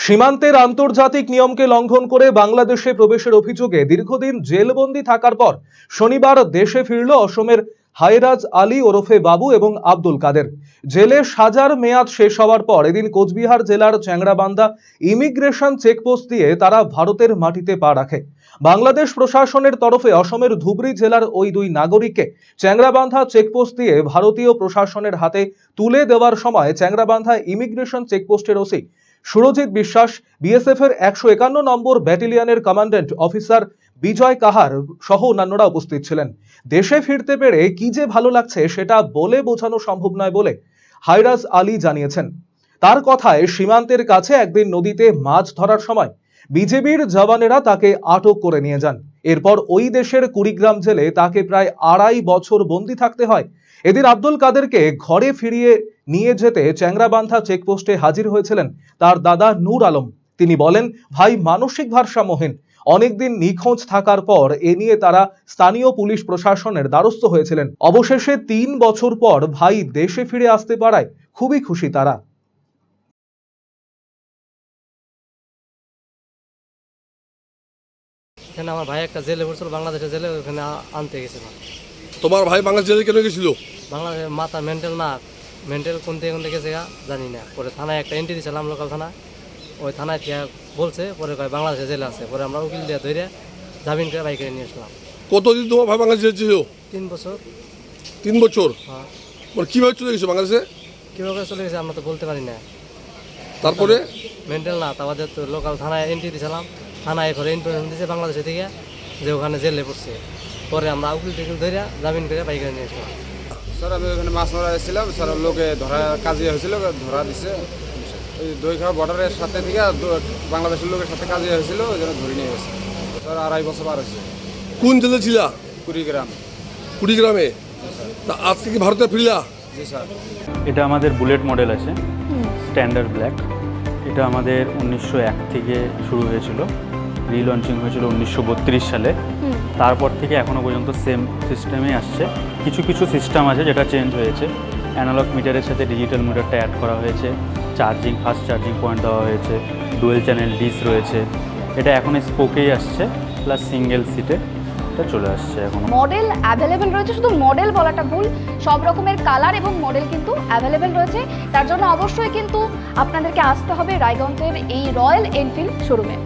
সীমান্তের আন্তর্জাতিক নিয়মকে লঙ্ঘন করে বাংলাদেশে প্রবেশের অভিযোগে দীর্ঘদিন জেলবন্দি থাকার পর শনিবার দেশে ফিরল অসমের হায়রাজ আলী ওরফে বাবু এবং আব্দুল কাদের। জেলে সাজার মেয়াদ শেষ হওয়ার পর এদিন কোচবিহার জেলার চ্যাংড়াবান্ধা ইমিগ্রেশন চেকপোস্ট দিয়ে তারা ভারতের মাটিতে পা রাখে। বাংলাদেশ প্রশাসনের তরফে অসমের ধুবড়ী জেলার ওই দুই নাগরিককে চ্যাংড়াবান্ধা চেকপোস্ট দিয়ে ভারতীয় প্রশাসনের হাতে তুলে দেওয়ার সময় চ্যাংড়াবান্ধা ইমিগ্রেশন চেকপোস্টের ওসি সুরজিৎ বিশ্বাস বিএসএফ এর একশো একান্ন নম্বর ব্যাটালিয়নের কমান্ড্যান্ট অফিসার বিজয় কাহার সহ অন্যান্যরা উপস্থিত ছিলেন। দেশে ফিরতে পেরে কি যে ভালো লাগছে সেটা বলে বোঝানো সম্ভব নয় বলে হাইরাজ আলী জানিয়েছেন। তার কথায় সীমান্তের কাছে একদিন নদীতে মাছ ধরার সময় বিজেপির জওয়ানেরা তাকে আটক করে নিয়ে যান। এরপর ওই দেশের কুড়িগ্রাম জেলে তাকে প্রায় আড়াই বছর বন্দি থাকতে হয়। এদিন আব্দুল কাদেরকে ঘরে ফিরিয়ে নিয়ে যেতে চ্যাংরাবান্ধা চেকপোস্টে হাজির হয়েছিলেন তার দাদা নূর আলম। তিনি বলেন, ভাই, মানসিক ভারসাম্যহীন অনেকদিন নিখোঁজ থাকার পর এ নিয়ে তারা স্থানীয় পুলিশ প্রশাসনের দ্বারস্থ হয়েছিলেন। অবশেষে তিন বছর পর ভাই দেশে ফিরে আসতে পারায় খুবই খুশি তারা। এখানে আমার ভাই একটা জেলে পড়ছিল বাংলাদেশে জেলে ওখানে আনতে গেছিলাম তোমার ভাই বাংলাদেশ জেলে কেন গেছিল? বাংলাদেশের মাথা মেন্টাল না মেন্টাল কোন থেকে কোন থেকে গেছে জানি না। পরে থানায় একটা এন্ট্রি দিয়েছিলাম লোকাল থানা। ওই থানায় বলছে পরে কয় বাংলাদেশে জেলে আছে। পরে আমরা উকিল দিয়ে ধরে জামিন করে বাইকে নিয়ে আসলাম। কতদিন তোমার ভাই বাংলাদেশ ছিল? তিন বছর। তিন বছর? হ্যাঁ। কীভাবে চলে গেছে বাংলাদেশে? কীভাবে চলে গেছে আমরা তো বলতে পারি না। তারপরে? মেন্টাল না তাদের তো লোকাল থানায় এন্ট্রি দিয়েছিলাম থানায় পরে ইনফরমেশন দিয়েছে বাংলাদেশে থেকে যে ওখানে জেলে পড়ছে। পরে আমরা উকিল টিকিল ধরে জামিন করে বাইকে নিয়ে আসলাম। স্যার আমি ওখানে মাছ মারা এসেছিলাম স্যার লোকে ধরা কাজে হয়েছিল ধরা দিছে। ওই দইখাওয়া বর্ডারের সাথে থেকে বাংলাদেশের লোকের সাথে কাজে হয়েছিল ওই জন্য ধরে নিয়ে গেছে। স্যার আড়াই বছর পার হয়েছে। কোন জেলে ছিলা? কুড়িগ্রাম। কুড়িগ্রামে? তা আজকে কি ভারতে ফিরলা? জি স্যার। এটা আমাদের বুলেট মডেল আছে স্ট্যান্ডার্ড ব্ল্যাক। এটা আমাদের উনিশশো এক থেকে শুরু হয়েছিল। রিলঞ্চিং হয়েছিল উনিশশো বত্রিশ সালে। তারপর থেকে এখনও পর্যন্ত সেম সিস্টেমে আসছে। কিছু কিছু সিস্টেম আছে যেটা চেঞ্জ হয়েছে। অ্যানালগ মিটারের সাথে ডিজিটাল মিটারটা অ্যাড করা হয়েছে। চার্জিং ফাস্ট চার্জিং পয়েন্ট দেওয়া হয়েছে। ডুয়েল চ্যানেল ডিস রয়েছে। এটা এখন স্পোকেই আসছে প্লাস সিঙ্গেল সিটে এটা চলে আসছে এখন। মডেল অ্যাভেলেবেল রয়েছে শুধু মডেল বলাটা ভুল। সব রকমের কালার এবং মডেল কিন্তু অ্যাভেলেবেল রয়েছে। তার জন্য অবশ্যই কিন্তু আপনাদেরকে আসতে হবে রায়গঞ্জের এই রয়্যাল এনফিল্ড শোরুমে